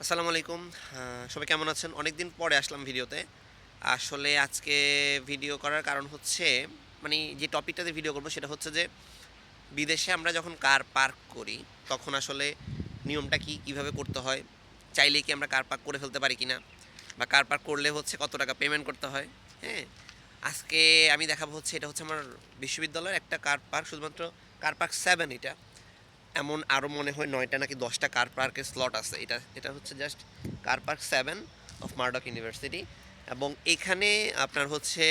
আসসালামু আলাইকুম। সবাই কেমন আছেন? অনেক দিন পরে আসলাম ভিডিওতে। আসলে আজকে ভিডিও করার কারণ হচ্ছে মানে যে টপিকটাতে ভিডিও করব সেটা হচ্ছে যে, বিদেশে আমরা যখন কার পার্ক করি, তখন আসলে নিয়মটা কি, কীভাবে করতে হয়? চাইলে কি আমরা কার পার্ক করে ফেলতে পারি কিনা? বা কার পার্ক করলে হচ্ছে কত টাকা পেমেন্ট করতে হয়? হ্যাঁ? আজকে আমি দেখাবো হচ্ছে, এটা হচ্ছে আমার বিশ্ববিদ্যালয়ের একটা কার পার্ক শুধুমাত্র কার পার্ক সেভেন এটা। এমন আরও মনে হয় নয়টা নাকি দশটা কার পার্কের স্লট আছে। এটা এটা হচ্ছে just car park seven of Murdoch university এবং এখানে আপনার হচ্ছে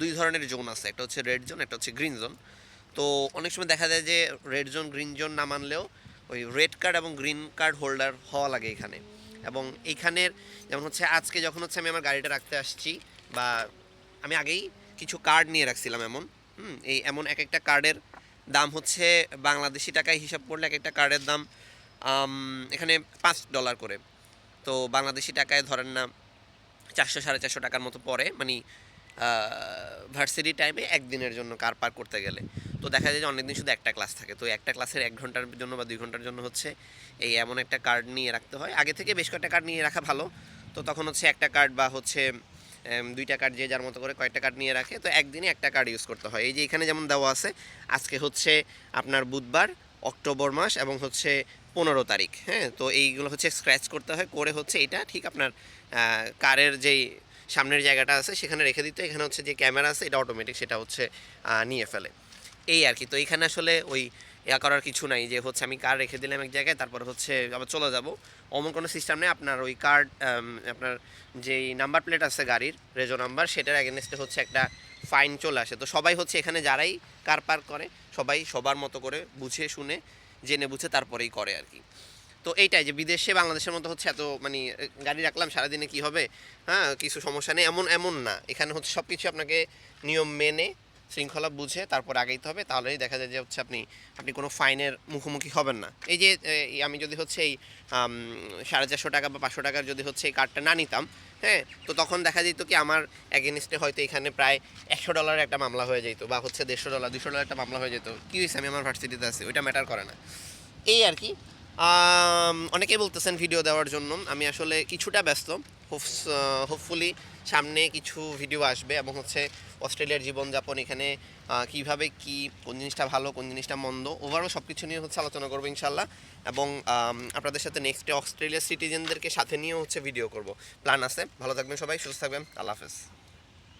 দুই ধরনের জোন আছে। একটা হচ্ছে রেড জোন একটা হচ্ছে গ্রিন জোন তো অনেক সময় দেখা যায় যে রেড জোন গ্রিন জোন না মানলেও ওই রেড কার্ড এবং গ্রিন কার্ড হোল্ডার হওয়া লাগে এখানে। এবং এইখানের যেমন হচ্ছে আজকে যখন হচ্ছে আমি আমার গাড়িটা রাখতে আসছি বা আমি আগেই কিছু কার্ড নিয়ে রাখছিলাম এমন, হুম, এই এমন এক একটা কার্ডের দাম হচ্ছে বাংলাদেশি টাকায় হিসাব করলে এক একটা কার্ডের দাম এখানে পাঁচ ডলার করে। তো বাংলাদেশি টাকায় ধরেন না চারশো, সাড়ে চারশো টাকার মতো পড়ে মানে ভার্সিটি টাইমে একদিনের জন্য কার পার করতে গেলে। তো দেখা যায় যে অনেকদিন শুধু একটা ক্লাস থাকে। তো একটা ক্লাসের এক ঘণ্টার জন্য বা দুই ঘণ্টার জন্য হচ্ছে এই এমন একটা কার্ড নিয়ে রাখতে হয়। আগে থেকে বেশ কয়েকটা কার্ড নিয়ে রাখা ভালো। তো তখন হচ্ছে একটা কার্ড বা হচ্ছে দুইটা কার্ড যে যার মতো করে কয়েকটা কার্ড নিয়ে রাখে, তো একদিনে একটা কার্ড ইউজ করতে হয়। এই যে এখানে যেমন দেওয়া আছে, আজকে হচ্ছে আপনার বুধবার, অক্টোবর মাস এবং হচ্ছে পনেরো তারিখ হ্যাঁ? তো এইগুলো হচ্ছে স্ক্র্যাচ করতে হয়, করে হচ্ছে এটা ঠিক আপনার কারের যেই সামনের জায়গাটা আছে, সেখানে রেখে দিতে। এখানে হচ্ছে যে ক্যামেরা আছে, এটা অটোমেটিক সেটা হচ্ছে নিয়ে ফেলে। এই আর কি। তো এখানে আসলে ওই ইয়া করার কিছু নাই যে হচ্ছে আমি কার রেখে দিলাম এক জায়গায়, তারপর হচ্ছে আবার চলে যাব। অমন কোনো সিস্টেম নেই, আপনার ওই কার্ড আপনার যেই নাম্বার প্লেট আছে গাড়ির রেজো নাম্বার সেটার অ্যাগেনস্টে হচ্ছে একটা ফাইন চলে আসে। তো সবাই হচ্ছে এখানে যারাই কার পার্ক করে, সবাই সবার মতো করে বুঝে, শুনে, জেনে, বুঝে তারপরেই করে আর কি। তো এইটাই যে বিদেশে, বাংলাদেশের মতো হচ্ছে এত মানে গাড়ি রাখলাম, সারাদিনে কি হবে? হ্যাঁ কিছু সমস্যা নেই, এমন এমন না। এখানে হচ্ছে সব কিছু আপনাকে নিয়ম মেনে শৃঙ্খলা বুঝে তারপর আগেইতে হবে, তাহলেই দেখা যায় যে হচ্ছে আপনি আপনি কোনো ফাইনের মুখোমুখি হবেন না। এই যে আমি যদি হচ্ছে এই সাড়ে চারশো টাকা বা পাঁচশো টাকার যদি হচ্ছে এই কার্ডটা না নিতাম হ্যাঁ তো তখন দেখা যেত কি আমার অ্যাগেনিস্টে হয়তো এখানে প্রায় একশো ডলারের একটা মামলা হয়ে যেত বা হচ্ছে দেড়শো ডলার দুশো ডলার একটা মামলা হয়ে যেত। কী হয়েছে আমি আমার ভার্সিটিতে আছি, ওইটা ম্যাটার করে না। এই আর কি অনেকেই বলতেছেন ভিডিও দেওয়ার জন্য। আমি আসলে কিছুটা ব্যস্ত। হোপফুলি সামনে কিছু ভিডিও আসবে এবং হচ্ছে অস্ট্রেলিয়ার জীবনযাপন এখানে কীভাবে কি, কোন জিনিসটা ভালো, কোন জিনিসটা মন্দ ওভারঅল সব কিছু নিয়ে হচ্ছে আলোচনা করব ইনশাল্লাহ এবং আপনাদের সাথে নেক্সট অস্ট্রেলিয়ার সিটিজেনদেরকে সাথে নিয়েও হচ্ছে ভিডিও করব। প্ল্যান আছে। ভালো থাকবেন সবাই, সুস্থ থাকবেন। আল্লাহ হাফেজ।